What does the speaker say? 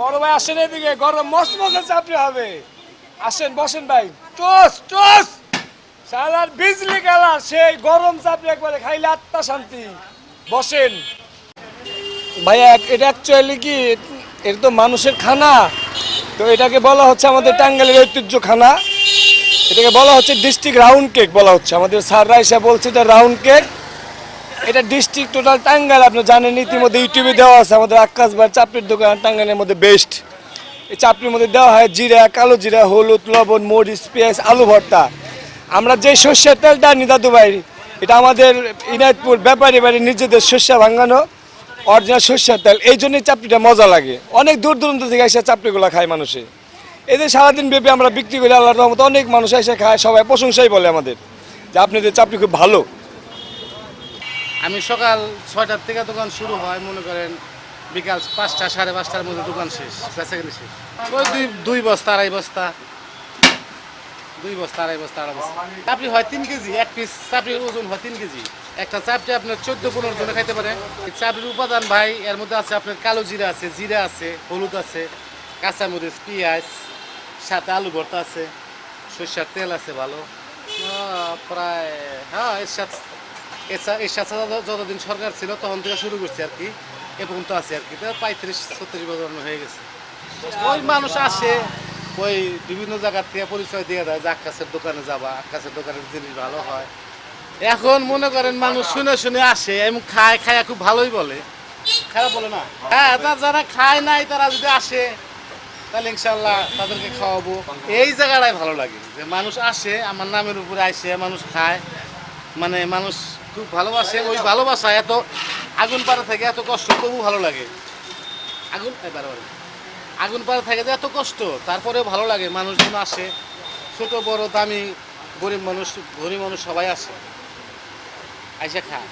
বড় ভাই, আসেন এদিকে, গরম মস্ত মজা চাপড়ি হবে। আসেন, বসেন ভাই। টোস টোস! সালার বিজলি কালার, সেই গরম চাপড়ি একবারে খাইলে আত্মা শান্তি। বসেন। ভাইয়া এটা অ্যাকচুয়ালি কি? এটা তো মানুষের খানা। তো এটাকে বলা হচ্ছে আমাদের টাঙ্গাইলের ঐতিহ্য খানা এটাকে বলা হচ্ছে ডিস্ট্রিক্ট রাউন্ড কেক বলা হচ্ছে। আমাদের স্যাররা এসে বলছে এটা রাউন্ড কেক এটা ডিস্ট্রিক্ট টোটাল টাঙ্গাইল, আপনি জানেন, ইতিমধ্যে ইউটিউবে দেওয়া আছে, আমাদের আকাশ বার চাপড়ির দোকান, টাঙ্গাইলের মধ্যে বেস্ট এই চাপড়ির মধ্যে দেওয়া হয় জিরা, কালো জিরা, হলুদ, লবণ, মরিচ, পেঁয়াজ, আলু ভর্তা। আমরা যে শস্যের তেলটা আনি, দাদু ভাই, এটা আমাদের ইনায়তপুর ব্যাপারী বাড়ি নিজেদের শস্য ভাঙানো অরিজিনাল শস্যের তেল। এই জন্যই চাপড়িটা মজা লাগে। অনেক দূর দূরান্ত থেকে এসে চাপড়িগুলো খায় মানুষে। এদের সারাদিন ব্যাপী আমরা বিক্রি করি, আল্লাহর রহমতে অনেক মানুষ এসে খায়, সবাই প্রশংসাই বলে আমাদের যে আপনাদের চাপড়ি খুব ভালো। আমি সকাল ছয়টার থেকে দোকান শুরু হয়, মনে করেন বিকাল পাঁচটা, সাড়ে পাঁচটার মধ্যে দোকান শেষ বেচাকেনি শেষ। ওই দুই দুই বস্তা, আড়াই বস্তা, দুই বস্তা, আড়াই বস্তা আড়াই বস্তা। চাপড়ি হয় তিন কেজি, এক পিস চাপড়ির ওজন হয় তিন কেজি। একটা চাপড়ি আপনার চোদ্দ, পনেরো জনে খাইতে পারে। চাপড়ির উপাদান ভাই, এর মধ্যে আছে আপনার কালো জিরা আছে জিরা আছে, হলুদ আছে, কাঁচামরিচ, পেঁয়াজ, সাথে আলু ভর্তা আছে, সরষের তেল আছে ভালো। প্রায় হ্যাঁ এর সাথে যতদিন সরকার ছিল, তখন থেকে শুরু করছে আর কি। এ পর্যন্ত আছে আর কি। পঁয়ত্রিশ, ছত্রিশ বছর হয়ে গেছে। ওই মানুষ আসে, ওই বিভিন্ন জায়গার থেকে পরিচয় দিয়ে দেয় যে আকাশের দোকানে যাবা, আকাশের দোকানের জিনিস ভালো হয়। এখন মনে করেন মানুষ শুনে শুনে আসে এবং খায় খায় খুব ভালোই বলে। খারাপ বলে না? হ্যাঁ যারা খায় নাই, তারা যদি আসে, তাহলে ইনশাল্লাহ তাদেরকে খাওয়াবো। এই জায়গাটাই ভালো লাগে, যে মানুষ আসে, আমার নামের উপরে আসে, মানুষ খায়। মানে মানুষ খুব ভালোবাসেন ওই ভালোবাসা এত আগুন পাড়া থেকে এত কষ্ট, তবু ভালো লাগে। আগুন। আগুন পাড়া থেকে যে এত কষ্ট, তারপরেও ভালো লাগে, মানুষজন আসে। ছোট, বড়, দামি, গরিব মানুষ গরিব মানুষ সবাই আসে। আইসা খায়